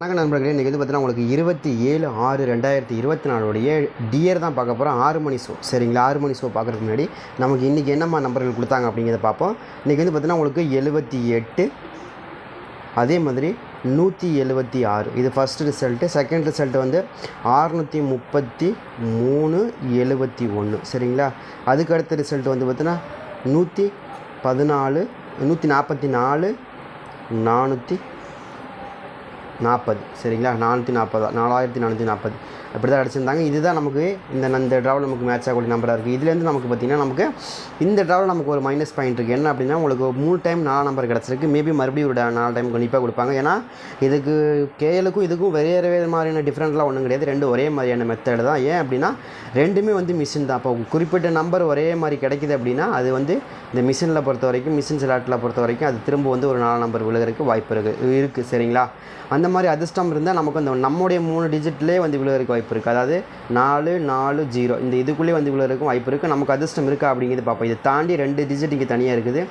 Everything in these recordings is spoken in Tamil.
வணக்கம் நண்பர்களே இன்றைக்கி வந்து பார்த்தீங்கன்னா உங்களுக்கு இருபத்தி ஏழு ஆறு ரெண்டாயிரத்தி இருபத்தி நாலுடைய டியர் தான் பார்க்க போகிறோம் ஆறு மணி ஷோ சரிங்களா? ஆறு மணி ஷோ பார்க்குறதுக்கு முன்னாடி நமக்கு இன்றைக்கி என்னம்மா நம்பர்கள் கொடுத்தாங்க அப்படிங்கிறத பார்ப்போம். இன்றைக்கி வந்து பார்த்தீங்கன்னா உங்களுக்கு எழுபத்தி எட்டு அதே மாதிரி நூற்றி எழுபத்தி ஆறு. இது ஃபஸ்ட் ரிசல்ட்டு செகண்ட் ரிசல்ட்டு வந்து ஆறுநூற்றி முப்பத்தி மூணு எழுபத்தி ஒன்று. சரிங்களா? அதுக்கு அடுத்த ரிசல்ட் வந்து பார்த்தீங்கன்னா நூற்றி பதினாலு நூற்றி நாற்பத்தி நாலு நானூற்றி நாற்பது. சரிங்களா? நானூற்றி நாற்பதா. நாலாயிரத்தி நானூற்றி நாற்பது. அப்படி தான் அடிச்சிருந்தாங்க. இதுதான் நமக்கு இந்த இந்த ட்ராவல் நமக்கு மேட்ச் ஆகக்கூடிய நம்பராக இருக்குது இதுலேருந்து நமக்கு பார்த்திங்கன்னா நமக்கு இந்த ட்ராவல் நமக்கு ஒரு மைனஸ் பாயிண்ட் இருக்குது என்ன அப்படின்னா உங்களுக்கு மூணு டைம் நாலு நம்பர் கிடச்சிருக்கு. மேபி மறுபடியும் ஒரு நாலு டைம் கண்டிப்பாக கொடுப்பாங்க. ஏன்னா இதுக்கு கேஎலுக்கும் இதுக்கும் வேறு வேறு மாதிரியான டிஃப்ரெண்ட்லாம் ஒன்றும் கிடையாது. ரெண்டு ஒரே மாதிரியான மெத்தட் தான். ஏன் அப்படின்னா ரெண்டுமே வந்து மிஷின் தான். அப்போ குறிப்பிட்ட நம்பர் ஒரே மாதிரி கிடைக்குது அப்படின்னா அது வந்து இந்த மிஷினில் பொறுத்த வரைக்கும் மிஷின் சிலாட்டில் பொறுத்த வரைக்கும் அது திரும்ப வந்து ஒரு நாலு நம்பர் விழுகிறதுக்கு வாய்ப்பு இருக்குது இருக்குது சரிங்களா? அந்த மாதிரி அதிர்ஷ்டம் இருந்தால் நமக்கு அந்த நம்முடைய மூணு டிஜிட்லேயே வந்து விழுகிறதுக்கு வாய்ப்பு இருக்குது அதாவது நாலு நாலு ஜீரோ. இந்த இதுக்குள்ளேயே வந்து விழுகிறதுக்கும் வாய்ப்பு இருக்குது நமக்கு அதிர்ஷ்டம் இருக்கா அப்படிங்கிறது பார்ப்போம். இதை தாண்டி ரெண்டு டிஜிட் இங்கே தனியாக இருக்குது.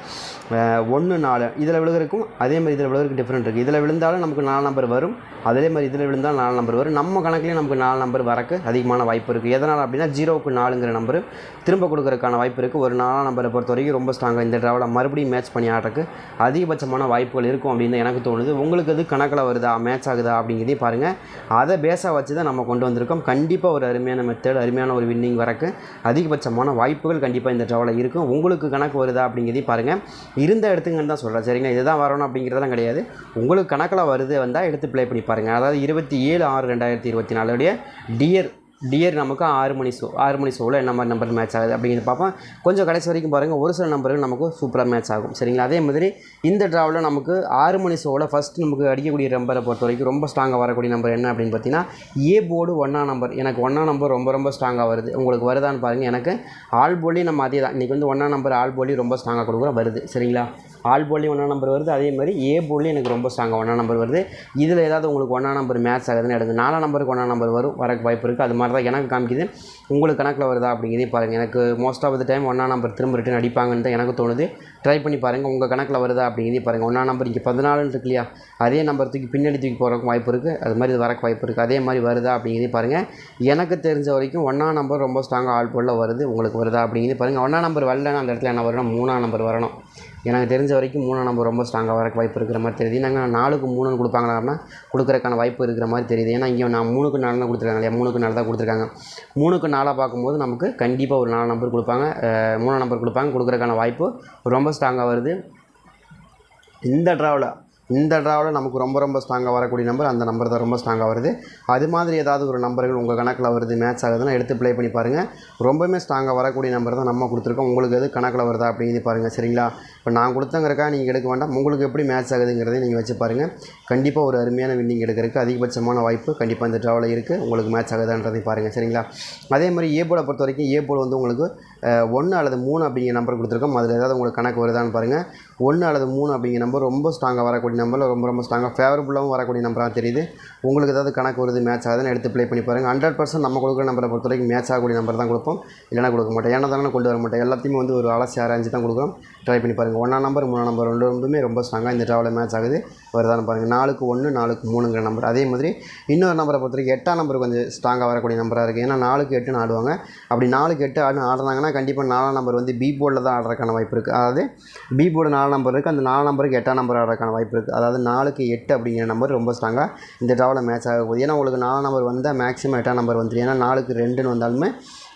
ஒன்று நாலு. இதில் விழுகிறக்கும் அதே மாதிரி இதில் விழுகிறதுக்கு டிஃப்ரெண்ட் இருக்குது இதில் விழுந்தாலும் நமக்கு நாலு நம்பர் வரும். அதே மாதிரி இதில் விழுந்தாலும் நாலு நம்பர் வரும். நம்ம கணக்குலேயே நமக்கு நாலு நம்பர் வரக்கு அதிகமான வாய்ப்பு இருக்குது எதனால் அப்படின்னா ஜீரோவுக்கு நாலுங்கிற நம்பர் திரும்ப கொடுக்கறதுக்கான வாய்ப்பு இருக்குது ஒரு நாலாம் நம்பரை பொறுத்த வரைக்கும் ரொம்ப ஸ்ட்ராங்காக இந்த ட்ராவலை மறுபடியும் மேட்ச் பண்ணி ஆடுறதுக்கு அதிகபட்சமான வாய்ப்புகள் இருக்கும் அப்படின்னு எனக்கு தோணுது. உங்களுக்கு அது கணக்கில் வருதா? மேட்ச் ஆகுதா அப்படிங்கிறதையும் பாருங்கள் அதை பேஸாக வச்சு தான் நம்ம கொண்டு வந்து வந்திருக்கோம். கண்டிப்பாக ஒரு அருமையான மெத்தட் அருமையான ஒரு வின்னிங் வரக்கு அதிகபட்சமான வாய்ப்புகள் கண்டிப்பாக இந்த ட்ராவலில் இருக்கும். உங்களுக்கு கணக்கு வருதா அப்படிங்கிறதையும் பாருங்கள் இருந்த எடுத்துங்கன்னு தான் சொல்கிறேன் சரிங்களா? இதுதான் வரணும் அப்படிங்கிறதெல்லாம் கிடையாது. உங்களுக்கு கணக்கில் வருது வந்தால் எடுத்து ப்ளே பண்ணி பாருங்கள் அதாவது இருபத்தி ஏழு ஆறு ரெண்டாயிரத்தி இருபத்தி நாலுடைய டியர் டியர் நமக்கு ஆறு மணி ஷோ ஆறு மணி ஷோவில் என்ன மாதிரி நம்பர் மேட்ச் ஆகுது அப்படிங்கிறது பார்ப்போம். கொஞ்சம் கடைசி வரைக்கும் பாருங்கள் ஒரு சில நம்பர்கள் நமக்கு சூப்பராக மேட்ச் ஆகும். சரிங்களா? அதே மாதிரி இந்த ட்ராவில் நமக்கு ஆறு மணி ஷோவில் ஃபஸ்ட் நமக்கு அடிக்கக்கூடிய நம்பரை பொறுத்த வரைக்கும் ரொம்ப ஸ்ட்ராங்காக வரக்கூடிய நம்பர் என்ன அப்படின்னு பார்த்தீங்கன்னா ஏ போர்டு ஒன்றா நம்பர் எனக்கு ஒன்றா நம்பர் ரொம்ப ரொம்ப ஸ்ட்ராங்காக வருது. உங்களுக்கு வருதான்னு பாருங்கள் எனக்கு ஆல் போலி நம்ம அதே தான். இன்றைக்கி வந்து ஒன்றா நம்பர் ஆல் போலி ரொம்ப ஸ்ட்ராங்காக கொடுக்குறோம் வருது. சரிங்களா? ஆல் போல்லையும் ஒன்றா நம்பர் வருது அதே மாதிரி ஏ போல்லையும் எனக்கு ரொம்ப ஸ்ட்ராங்காக ஒன்றா நம்பர் வருது. இதில் ஏதாவது உங்களுக்கு ஒன்றா நம்பர் மேட்ச் ஆகுதுன்னு எடுங்க. நாலாம் நம்பருக்கு ஒன்றா நம்பர் வரும் வரக்கு வாய்ப்பு இருக்குது அது மாதிரி தான் எனக்கு காமிக்குது. உங்களுக்கு கணக்கில் வருதா அப்படிங்கிறதே பாருங்கள் எனக்கு மோஸ்ட் ஆஃப் த டைம் ஒன்றா நம்பர் திரும்ப ரிட்டன் அடிப்பாங்கன்னு தான் எனக்கு தோணுது. ட்ரை பண்ணி பாருங்கள் உங்கள் கணக்கில் வருதா அப்படிங்கிறதே பாருங்கள் ஒன்றா நம்பர் இங்கே பதினாலுன்னு இருக்கு இல்லையா? அதே நம்பர் தூக்கி பின்னாடி தூக்கி போகிறதுக்கு வாய்ப்பு இருக்குது அது மாதிரி வரக்கு வாய்ப்பு இருக்குது அதே மாதிரி வருதா அப்படிங்கிறதே பாருங்கள் எனக்கு தெரிஞ்ச வரைக்கும் ஒன்றா நம்பர் ரொம்ப ஸ்ட்ராங்காக ஆள் போல வருது. உங்களுக்கு வருதா அப்படிங்கிறது பாருங்கள் ஒன்றா நம்பர் வரலன்னா அந்த இடத்துல என்ன வரணும்? மூணாம் நம்பர் வரணும். எனக்கு தெரிஞ்ச வரைக்கும் மூணாம் நம்பர் ரொம்ப ஸ்ட்ராங்காக வரக்கு வாய்ப்பு இருக்கிற மாதிரி தெரியுது. நாங்கள் நாலுக்கு மூணுன்னு கொடுப்பாங்களான்னா கொடுக்குறக்கான வாய்ப்பு இருக்கிற மாதிரி தெரியுது. ஏன்னா இங்கே நான் மூணுக்கு நாலு தான் கொடுத்துருக்காங்க இல்லையா? மூணுக்கு நாலு தான் கொடுத்துருக்காங்க. மூணுக்கு நாளாக பார்க்கும்போது நமக்கு கண்டிப்பாக ஒரு நாலு நம்பர் கொடுப்பாங்க. மூணாம் நம்பர் கொடுப்பாங்க. கொடுக்குறக்கான வாய்ப்பு ரொம்ப ஸ்ட்ராங்காக வருது. இந்த ட்ராவில் இந்த ட்ராவில் நமக்கு ரொம்ப ரொம்ப ஸ்ட்ராங்காக வரக்கூடிய நம்பர் அந்த நம்பர் தான் ரொம்ப ஸ்ட்ராங்காக வருது. அது மாதிரி ஏதாவது ஒரு நம்பர்கள் உங்கள் கணக்கில் வருது மேட்ச் ஆகுதுன்னா எடுத்து ப்ளே பண்ணி பாருங்கள் ரொம்பவுமே ஸ்ட்ராங்காக வரக்கூடிய நம்பர் தான் நம்ம கொடுத்துருக்கோம். உங்களுக்கு எது கணக்கில் வருதா அப்படிங்கிறது பாருங்கள் சரிங்களா? இப்போ நான் கொடுத்தங்கிறக்கா நீங்கள் எடுக்க வேண்டாம். உங்களுக்கு எப்படி மேட்ச் ஆகுதுங்கிறதையும் நீங்கள் வச்சு பாருங்கள் கண்டிப்பாக ஒரு அருமையான வின்னிங் எடுக்கிறதுக்கு அதிகபட்சமான வாய்ப்பு கண்டிப்பாக இந்த ட்ராவில் இருக்குது உங்களுக்கு மேட்ச் ஆகுதான்றதையும் பாருங்கள் சரிங்களா? அதே மாதிரி ஏ பொறுத்த வரைக்கும் ஏ வந்து உங்களுக்கு ஒன்று அல்லது மூணு அப்படிங்கிற நம்பர் கொடுத்துருக்கோம். அதில் ஏதாவது உங்களுக்கு கணக்கு வருதான்னு பாருங்கள் ஒன்று அல்லது மூணு அப்படிங்கிற நம்பர் ரொம்ப ஸ்ட்ராங்காக வரக்கூடிய நம்பரில் ரொம்ப ரொம்ப ஸ்ட்ராங்காக ஃபேவரபுளாகவும் வரக்கூடிய நம்பராக தெரியுது. உங்களுக்கு ஏதாவது கணக்கு வருது மேட்ச் ஆகுதுன்னு எடுத்து ப்ளே பண்ணி பாருங்கள் ஹண்ட்ரட் பர்சன்ட் நம்ம கொடுக்குற நம்பரை பொறுத்த வரைக்கும் மேட்ச் ஆகக்கூடிய நம்பர் தான் கொடுப்போம். இல்லைனா கொடுக்க மாட்டோம். ஏன்னா தானே கொண்டு வர மாட்டோம். எல்லாத்தையுமே வந்து ஒரு அலசி ஆராய்ச்சி தான் கொடுக்குறோம். ட்ரை பண்ணி பாருங்கள் ஒன்றாம் நம்பர் மூணாம் நம்பர் ரெண்டு ரொம்பவுமே ரொம்ப ஸ்ட்ராங்காக இந்த ட்ராவலில் மேட்ச் ஆகுது. வருதான்னு பாருங்கள் நாலுக்கு ஒன்று நாலுக்கு மூணுங்கிற நம்பர் அதே மாதிரி இன்னொரு நம்பரை பொறுத்த வரைக்கும் எட்டாம் நம்பர் கொஞ்சம் ஸ்ட்ராங்காக வரக்கூடிய நம்பராக இருக்குது ஏன்னா நாலுக்கு எட்டுன்னு ஆடுவாங்க. அப்படி நாலுக்கு எட்டு ஆடு ஆடுறாங்கன்னா கண்டிப்பாக நாலாம் நம்பர் வந்து பி போர்டில் தான் ஆடுறதுக்கான வாய்ப்பு இருக்குது அதாவது பி போர்டு நாலு நம்பர் இருக்குது அந்த நாலு நம்பருக்கு எட்டாம் நம்பர் ஆடுறதுக்கான வாய்ப்பு இருக்குது அதாவது நாலுக்கு எட்டு அப்படிங்கிற நம்பர் ரொம்ப ஸ்ட்ராங்காக இந்த ட்ராவில் மேட்ச் ஆக போகுது. ஏன்னா உங்களுக்கு நாலாம் நம்பர் வந்தால் மேக்ஸிமம் எட்டாம் நம்பர் வந்துடும் ஏன்னா நாலுக்கு ரெண்டுன்னு வந்தாலுமே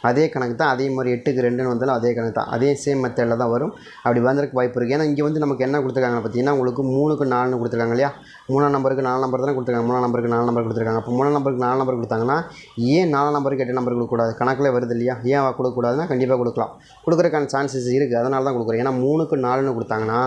அதே கணக்கு தான் அதே மாதிரி எட்டுக்கு ரெண்டுன்னு வந்தாலும் அதே கணக்கு தான். அதே சேம் மெத்தடில் தான் வரும். அப்படி வந்திருக்கு வாய்ப்பு இருக்குது ஏன்னா இங்கே வந்து நமக்கு என்ன கொடுத்துருக்காங்க பார்த்தீங்கன்னா உங்களுக்கு மூணுக்கு நாலுன்னு கொடுத்துருக்காங்க இல்லையா? மூணாம் நம்பருக்கு நாலு நம்பர் தானே கொடுத்துருக்காங்க. மூணாம் நம்பருக்கு நாலு நம்பர் கொடுத்துருக்காங்க. அப்போ மூணாம் நம்பருக்கு நாலு நம்பர் கொடுத்தாங்கன்னா ஏன் நாலாம் நம்பருக்கு எட்டு நம்பர் கொடுக்கக்கூடாது? கணக்கில் வருது இல்லையா? ஏன் கொடுக்கக்கூடாதுன்னா கண்டிப்பாக கொடுக்கலாம். கொடுக்குறக்கான சான்சஸ் இருக்குது அதனால தான் கொடுக்குறோம். ஏன்னா மூணுக்கு நாலுன்னு கொடுத்தாங்கன்னா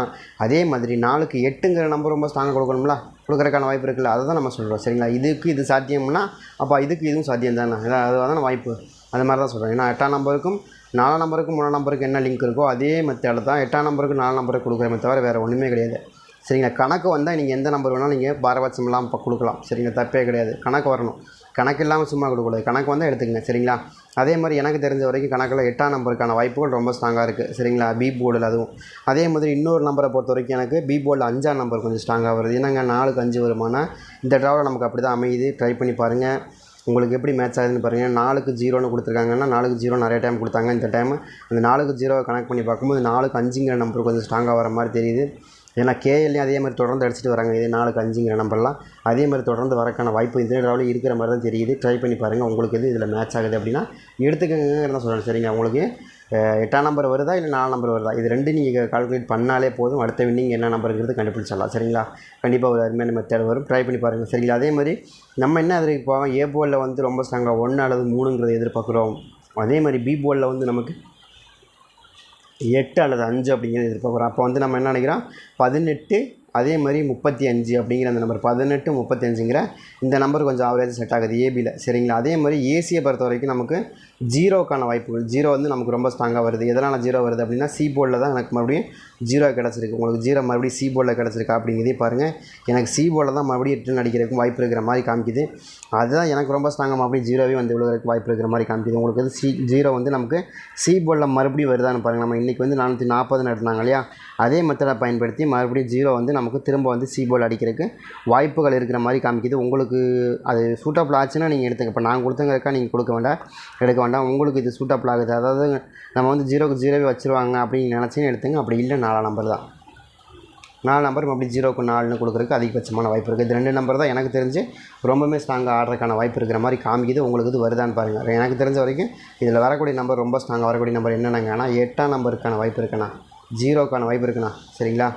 அதே மாதிரி நாலுக்கு எட்டுங்கிற நம்பர் ரொம்ப ஸ்ட்ராங்காக கொடுக்கணும்ல? கொடுக்குறக்கான வாய்ப்பு இருக்குல்ல? அதை தான் நம்ம சொல்கிறோம் சரிங்களா? இதுக்கு இது சாத்தியம்னா அப்போ இதுக்கு இதுவும் சாத்தியம் தானே? அதான் அதுதான வாய்ப்பு? அந்த மாதிரி தான் சொல்கிறேன் ஏன்னா எட்டாம் நம்பருக்கும் நாலாம் நம்பருக்கும் மூணாம் நம்பருக்கு என்ன லிங்க் இருக்கோ அதே மெத்தடில் தான் எட்டாம் நம்பருக்கு நாலு நம்பருக்கு கொடுக்குறமே தவிர வேறு ஒன்றுமே கிடையாது. சரிங்களா? கணக்கு வந்தால் நீங்கள் எந்த நம்பர் வேணாலும் நீங்கள் பாரபட்சம் இல்லாமல் இப்போ கொடுக்கலாம். சரிங்களா? தப்பே கிடையாது. கணக்கு வரணும். கணக்கு இல்லாமல் சும்மா கொடுக்கக்கூடாது. கணக்கு வந்தால் எடுத்துக்கங்க. சரிங்களா? அதே மாதிரி எனக்கு தெரிஞ்ச வரைக்கும் கணக்கில் எட்டாம் நம்பருக்கான வாய்ப்புகள் ரொம்ப ஸ்ட்ராங்காக இருக்குது சரிங்களா? பி போர்டில் அதுவும். அதே மாதிரி இன்னொரு நம்பரை பொறுத்த வரைக்கும் எனக்கு பி போர்டில் அஞ்சாம் நம்பர் கொஞ்சம் ஸ்ட்ராங்காக வருது. என்னங்க? நாலுக்கு அஞ்சு வருமானால் இந்த ட்ராவில் நமக்கு அப்படி தான் அமையுது. ட்ரை பண்ணி பாருங்கள் உங்களுக்கு எப்படி மேட்ச் ஆகுதுன்னு பாருங்கள் நாலுக்கு ஜீரோன்னு கொடுத்துருக்காங்கன்னா நாலுக்கு ஜீரோ நிறைய டைம் கொடுத்தாங்க. இந்த டைம் அந்த நாலுக்கு ஜீரோவை கனெக்ட் பண்ணி பார்க்கும்போது நாலுக்கு அஞ்சுங்கிற நம்பர் கொஞ்சம் ஸ்ட்ராங்காக வர மாதிரி தெரியுது. ஏன்னா கேஎல்லையும் அதே மாதிரி தொடர்ந்து அடிச்சுட்டு வராங்க. இதே நாலுக்கு அஞ்சுங்கிற நம்பர்லாம் அதே மாதிரி தொடர்ந்து வரக்கான வாய்ப்பு இந்த ட்ராவில் இருக்கிற மாதிரி தான் தெரியுது. ட்ரை பண்ணி பாருங்கள் உங்களுக்கு எது இதில் மேட்ச் ஆகுது அப்படின்னா எடுத்துக்கங்கிறத சொல்கிறேன் சரிங்க உங்களுக்கு எட்டாம் நம்பர் வருதா இல்லை நாலு நம்பர் வருதா? இது ரெண்டு நீங்கள் கால்குலேட் பண்ணாலே போதும். அடுத்த வின்னிங் என்ன நம்பருங்கிறது கண்டுபிடிச்சிடலாம். சரிங்களா? கண்டிப்பாக ஒரு அருமையான மெத்தேட் வரும். ட்ரை பண்ணி பாருங்கள் சரிங்களா? அதே மாதிரி நம்ம என்ன எதிர்பார்ப்போம் ஏ போலில் வந்து ரொம்ப ஸ்ட்ராங்காக ஒன்று அல்லது மூணுங்கிறத எதிர்பார்க்குறோம். அதே மாதிரி பி போலில் வந்து நமக்கு எட்டு அல்லது அஞ்சு அப்படிங்கிறது எதிர்பார்க்குறோம். அப்போ வந்து நம்ம என்ன நினைக்கிறோம்? பதினெட்டு அதே மாதிரி முப்பத்தி அஞ்சு அப்படிங்கிற அந்த நம்பர் பதினெட்டு முப்பத்தி அஞ்சுங்கிற இந்த நம்பர் கொஞ்சம் ஆவரேஜ் செட் ஆகுது ஏபியில் சரிங்களா? அதே மாதிரி ஏசியை பொறுத்த வரைக்கும் நமக்கு ஜீரோக்கான வாய்ப்புகள் ஜீரோ வந்து நமக்கு ரொம்ப ஸ்ட்ராங்காக வருது. எதனால் ஜீரோ வருது அப்படின்னா சி போர்டில் தான் எனக்கு மறுபடியும் ஜீரோ கிடச்சிருக்கு. உங்களுக்கு ஜீரோ மறுபடியும் சி போர்டில் கிடச்சிருக்கா அப்படிங்கிறதே பாருங்கள் எனக்கு சி போர்டில் தான் மறுபடியும் ரிட்டர்ன் அடிக்கிறதுக்கும் வாய்ப்பு இருக்கிற மாதிரி காமிக்குது. அதுதான் எனக்கு ரொம்ப ஸ்ட்ராங்காக மறுபடியும் ஜீரோவே வந்து விழுவதற்கு வாய்ப்பு இருக்கிற மாதிரி காமிக்குது. உங்களுக்கு வந்து சி ஜீரோ வந்து நமக்கு சி போர்டில் மறுபடியும் வருதான்னு பாருங்கள் நம்ம இன்றைக்கி வந்து நானூற்றி நாற்பது எடுத்தாங்க இல்லையா? அதே மெத்தடை பயன்படுத்தி மறுபடியும் ஜீரோ வந்து நமக்கு திரும்ப வந்து சி போர்டு அடிக்கிறதுக்கு வாய்ப்புகள் இருக்கிற மாதிரி காமிக்குது. உங்களுக்கு அது சூட்டபிள் ஆச்சுன்னா நீங்கள் எடுத்துங்க இப்போ நான் கொடுத்தங்கிறக்கா நீங்கள் கொடுக்க வேண்டாம் எடுக்க வேண்டாம். உங்களுக்கு இது சூட்டபிள் ஆகுது. அதாவது நம்ம வந்து ஜீரோக்கு ஜீரோவே வச்சுருவாங்க அப்படின்னு நினச்சின்னு எடுத்துங்க. அப்படி இல்லை நாலாம் நம்பர் தான். நாலு நம்பர் அப்படி ஜீரோக்கு நாலுன்னு கொடுக்குறதுக்கு அதிகபட்சமான வாய்ப்பு இருக்குது இது ரெண்டு நம்பர் தான் எனக்கு தெரிஞ்சு ரொம்பவுமே ஸ்ட்ராங்காக ஆடுறதுக்கான வாய்ப்பு இருக்கிற மாதிரி காமிக்குது. உங்களுக்கு இது வருதான்னு பாருங்கள் எனக்கு தெரிஞ்ச வரைக்கும் இதில் வரக்கூடிய நம்பர் ரொம்ப ஸ்ட்ராங்காக வரக்கூடிய நம்பர் என்னென்னங்க ஆனால் எட்டாம் நம்பருக்கான வாய்ப்பு இருக்குண்ணா. ஜீரோக்கான வாய்ப்பு இருக்குண்ணா. சரிங்களா?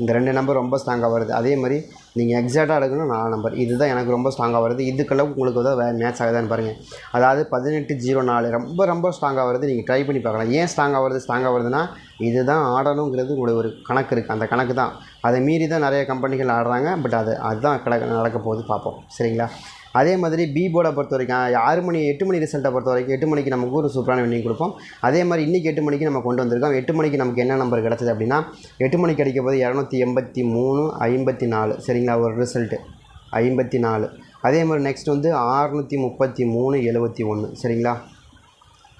இந்த ரெண்டு நம்பர் ரொம்ப ஸ்ட்ராங்காக வருது. அதே மாதிரி நீங்கள் எக்ஸாக்டாக எடுக்கணும் நாலு நம்பர் இதுதான் எனக்கு ரொம்ப ஸ்ட்ராங்காக வருது. இதுக்கெல்லாம் உங்களுக்கு வந்து வே மேட்ச் ஆகுதான்னு பாருங்கள் அதாவது பதினெட்டு ஜீரோ நாலு ரொம்ப ரொம்ப ஸ்ட்ராங்காக வருது. நீங்கள் ட்ரை பண்ணி பார்க்கலாம். ஏன் ஸ்ட்ராங்காக வருது? ஸ்ட்ராங்காக வருதுன்னா இதுதான் ஆடணுங்கிறது உங்களுடைய ஒரு கணக்கு இருக்குது அந்த கணக்கு தான். அதை மீறி தான் நிறைய கம்பெனிகள் ஆடுறாங்க. பட் அது அதுதான் கிடக்க நடக்க போகுது. பார்ப்போம். சரிங்களா? அதே மாதிரி பி போர்டை பொறுத்த வரைக்கும் ஆறு மணி எட்டு மணி ரிசல்ட்டை பொறுத்த வரைக்கும் எட்டு மணிக்கு நமக்கு ஒரு சூப்பரான வின்னிங் கொடுப்போம். அதே மாதிரி இன்றைக்கி எட்டு மணிக்கு நம்ம கொண்டு வந்திருக்கோம். எட்டு மணிக்கு நமக்கு என்ன நம்பர் கிடச்சிது அப்படின்னா எட்டு மணிக்கு கிடைக்க போது இரநூத்தி எண்பத்தி மூணு ஐம்பத்தி நாலு. சரிங்களா? ஒரு ரிசல்ட்டு ஐம்பத்தி நாலு. அதே மாதிரி நெக்ஸ்ட் வந்து ஆறுநூற்றி முப்பத்தி மூணு எழுபத்தி ஒன்று சரிங்களா?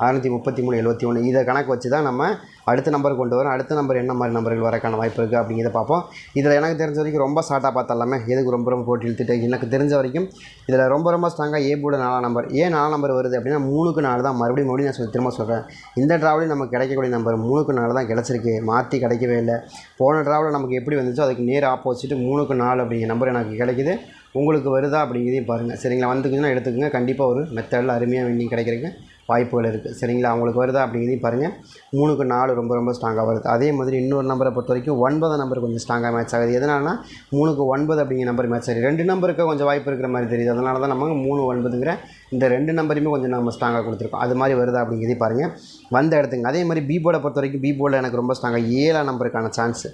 அறநூற்றி முப்பத்தி மூணு எழுபத்தி ஒன்று இதை கணக்கு வச்சு தான் நம்ம அடுத்த நம்பர் கொண்டு வரும் அடுத்த நம்பர் என்ன மாதிரி நம்பர்கள் வரக்கான வாய்ப்பு இருக்குது அப்படிங்கிறத பார்ப்போம். இதில் எனக்கு தெரிஞ்ச வரைக்கும் ரொம்ப ஷார்ட்டாக பார்த்தாலாமே எதுக்கு ரொம்ப ரொம்ப போட்டி இழுத்துட்டு? எனக்கு தெரிஞ்ச வரைக்கும் இதில் ரொம்ப ரொம்ப ஸ்ட்ராங்காக ஏ போர்டு நாலாம் நம்பர் ஏன் நாலாம் நம்பர் வருது அப்படின்னா மூணுக்கு நாலு தான். மறுபடியும் மறுபடியும் நான் சொல்லி திரும்ப சொல்கிறேன் இந்த ட்ராவலையும் நமக்கு கிடைக்கக்கூடிய நம்பர் மூணுக்கு நாலு தான் கிடச்சிருக்கு. மாற்றி கிடைக்கவே இல்லை. போன ட்ராவலில் நமக்கு எப்படி வந்துச்சோ அதுக்கு நேர் ஆப்போசிட் மூணுக்கு நாலு அப்படிங்கிற நம்பர் எனக்கு கிடைக்குது. உங்களுக்கு வருதா அப்படிங்கிறதையும் பாருங்கள் சரிங்களா? வந்துக்குதுன்னா எடுத்துக்கோங்க. கண்டிப்பாக ஒரு மெத்தடில் அருமையாக வின்னிங் கிடைக்கிறதுக்கு வாய்ப்புகள் இருக்குது சரிங்களா? அவங்களுக்கு வருதா அப்படிங்கிறதையும் பாருங்கள் மூணுக்கு நாலு ரொம்ப ரொம்ப ஸ்ட்ராங்காக வருது. அதே மாதிரி இன்னொரு நம்பரை பொறுத்த வரைக்கும் ஒன்பது நம்பர் கொஞ்சம் ஸ்ட்ராங்காக மேட்ச் ஆகுது. எதனால்னா மூணுக்கு ஒன்பது அப்படிங்கிற நம்பர் மேட்ச் ஆகுது. ரெண்டு நம்பருக்கு கொஞ்சம் வாய்ப்பு இருக்கிற மாதிரி தெரியுது. அதனால தான் நம்ம மூணு ஒன்பதுங்கிற இந்த ரெண்டு நம்பரையுமே கொஞ்சம் நம்ம ஸ்ட்ராங்காக கொடுத்துருக்கோம். அது மாதிரி வருதா அப்படிங்கிறதையும் பாருங்கள் வந்த இடத்துக்கு அதே மாதிரி பி போர்டை பொறுத்த வரைக்கும் பி போர்டில் எனக்கு ரொம்ப ஸ்ட்ராங்காக ஏழாம் நம்பருக்கான சான்ஸ்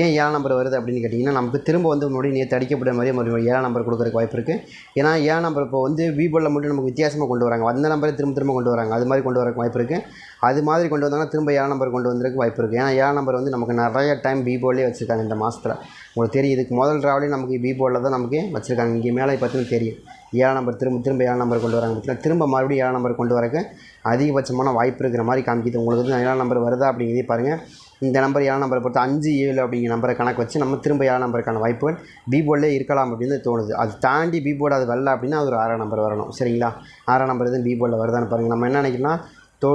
ஏன் ஏழாம் நம்பர் வருது அப்படின்னு கேட்டிங்கன்னா நமக்கு திரும்ப வந்து முன்னாடி நேற்று அடிக்கப்பட்ட மாதிரியே மறுபடியும் ஏழாம் நம்பர் கொடுக்குறதுக்கு வாய்ப்பு இருக்குது ஏன்னா ஏழாம் நம்பர் இப்போ வந்து பி போர்டில் மட்டும் நமக்கு வித்தியாசமாக கொண்டு வராங்க. வந்த நம்பரை திரும்ப திரும்ப கொண்டு வராங்க. அது மாதிரி கொண்டு வரக்கு வாய்ப்பு இருக்குது அது மாதிரி கொண்டு வந்தாங்கன்னா திரும்ப ஏழு நம்பர் கொண்டு வந்திருக்கு வாய்ப்பு இருக்குது ஏன்னா ஏழு நம்பர் வந்து நமக்கு நிறைய டைம் பி வச்சுருக்காங்க இந்த மாதத்தில் உங்களுக்கு தெரியும் இதுக்கு முதல் ட்ராவலே நமக்கு பி போர்டில் தான் நமக்கு வச்சுருக்காங்க. இங்கே மேலே பார்த்தீங்கன்னா தெரியும். ஏழு நம்பர் திரும்ப திரும்ப ஏழு நம்பர் கொண்டு வராங்க. பார்த்தீங்கன்னா திரும்ப மறுபடியும் ஏழு நம்பர் கொண்டு வரக்கு அதிகபட்சமான வாய்ப்பு இருக்கிற மாதிரி காமிக்குது. உங்களுக்கு வந்து ஏழு நம்பர் வருதா அப்படிங்கிறதே பாருங்கள் இந்த நம்பர் ஏழாம் நம்பரை பொறுத்து அஞ்சு ஏழு அப்படிங்கிற நம்பரை கணக்கு வச்சு நம்ம திரும்ப ஏழாம் நம்பருக்கான வாய்ப்புகள் பி போர்டிலே இருக்கலாம் அப்படின்னு தோணுது. அது தாண்டி பி போர்டு அது வரல அப்படின்னா அது ஒரு ஆறாம் நம்பர் வரணும். சரிங்களா? ஆறாம் நம்பர் எதுவும் பி போர்டில் வருதான்னு பாருங்கள் நம்ம என்ன நினைக்கிறோம்னா தொ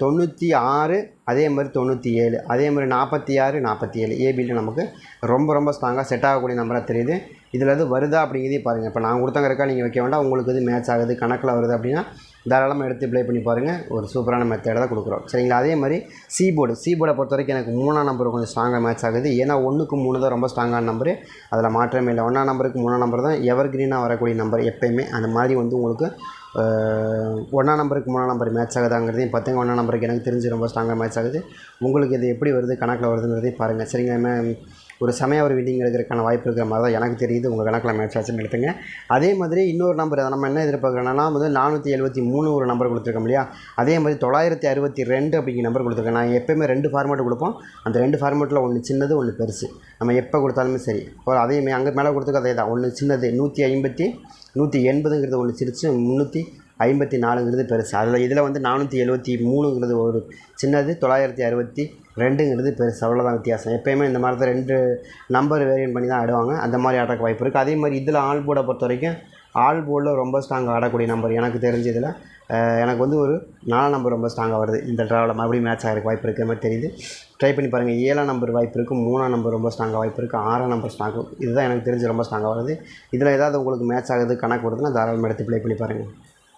தொண்ணூற்றி ஆறு அதே மாதிரி தொண்ணூற்றி ஏழு அதே மாதிரி நாற்பத்தி ஆறு நாற்பத்தி ஏழு. ஏபியில் நமக்கு ரொம்ப ரொம்ப ஸ்ட்ராங்காக செட் ஆகக்கூடிய நம்பராக தெரியுது. இதில் எது வருதா அப்படிங்கிறதே பாருங்கள் இப்போ நான் கொடுத்தங்கிறக்கா நீங்கள் வைக்க வேண்டாம். உங்களுக்கு இது மேட்ச் ஆகுது கணக்கில் வருது அப்படின்னா தாராளமாக எடுத்து ப்ளே பண்ணி பாருங்கள் ஒரு சூப்பரான மெத்தடை தான் கொடுக்குறோம். சரிங்களா? அதே மாதிரி சி போர்டு சி போர்டை பொறுத்த வரைக்கும் எனக்கு மூணாம் நம்பர் கொஞ்சம் ஸ்ட்ராங்காக மேட்ச் ஆகுது. ஏன்னா ஒன்றுக்கு மூணு தான் ரொம்ப ஸ்ட்ராங்கான நம்பரு அதில் மாற்றமே இல்லை. ஒன்றாம் நம்பருக்கு மூணாம் நம்பர் தான் எவர் க்ரீனாக வரக்கூடிய நம்பர் எப்போயுமே. அந்த மாதிரி வந்து உங்களுக்கு ஒன்றாம் நம்பருக்கு மூணாம் நம்பர் மேட்ச் ஆகுதாங்கிறதையும் பார்த்துங்க ஒன்றாம் நம்பருக்கு எனக்கு தெரிஞ்சு ரொம்ப ஸ்ட்ராங்காக மேட்ச் ஆகுது. உங்களுக்கு இது எப்படி வருது? கணக்கில் வருதுங்கிறதையும் பாருங்கள் சரிங்களா மேம் ஒரு சமயம் ஒரு வில்லிங் எடுக்கிறதுக்கான வாய்ப்பு இருக்கிற மாதிரி தான் எனக்கு தெரியுது. உங்கள் கணக்கில் மேட்ச் ஆச்சுன்னு எடுத்துங்க. அதே மாதிரி இன்னொரு நம்பர் அதை நம்ம என்ன எதிர்பார்க்குறோன்னா வந்து நானூற்றி எழுபத்தி மூணு ஒரு நம்பர் கொடுத்துருக்கோம் இல்லையா? அதே மாதிரி தொள்ளாயிரத்தி அறுபத்தி ரெண்டு அப்படிங்கிற நம்பர் கொடுத்துருக்கேன் நான் எப்போயுமே ரெண்டு ஃபார்மேட் கொடுப்போம். அந்த ரெண்டு ஃபார்மேட்டில் ஒன்று சின்னது ஒன்று பெருசு. நம்ம எப்போ கொடுத்தாலுமே சரி. ஒரு அதேமே அங்கே மேலே கொடுத்துக்க அதே தான். ஒன்று சின்னது நூற்றி ஐம்பத்தி நூற்றி எண்பதுங்கிறது ஒன்று சிரிச்சு முந்நூற்றி ஐம்பத்தி நாலுங்கிறது பெருசு. அதில் இதில் வந்து நானூற்றி எழுபத்தி மூணுங்கிறது ஒரு சின்னது தொள்ளாயிரத்தி அறுபத்தி ரெண்டுங்கிறது பெருசு அவ்வளோதான் வித்தியாசம். எப்போயுமே இந்த மாதிரி தான் ரெண்டு நம்பர் வேரியன்ட் பண்ணி தான் ஆடுவாங்க. அந்த மாதிரி ஆடுறக்கு வாய்ப்பு இருக்குது அதே மாதிரி இதில் ஆல் போர்டை பொறுத்த வரைக்கும் ஆல் போர்டில் ரொம்ப ஸ்ட்ராங்காக ஆடக்கூடிய நம்பர் எனக்கு தெரிஞ்சதில் எனக்கு வந்து ஒரு நாலாம் நம்பர் ரொம்ப ஸ்ட்ராங்காக வருது. இந்த ட்ராவில் மறுபடியும் மேட்ச் ஆகிறதுக்கு வாய்ப்பு இருக்கிற மாதிரி தெரியுது. ட்ரை பண்ணி பாருங்கள் ஏழாம் நம்பர் வாய்ப்பு இருக்குது மூணாம் நம்பர் ரொம்ப ஸ்ட்ராங்காக வாய்ப்பு இருக்குது ஆறாம் நம்பர் ஸ்ட்ராங் இதுதான் எனக்கு தெரிஞ்சு ரொம்ப ஸ்ட்ராங்காக வருது. இதில் ஏதாவது உங்களுக்கு மேட்ச் ஆகுது கணக்கு வருதுன்னா தாராளமாக எடுத்து ப்ளே பண்ணி பாருங்கள்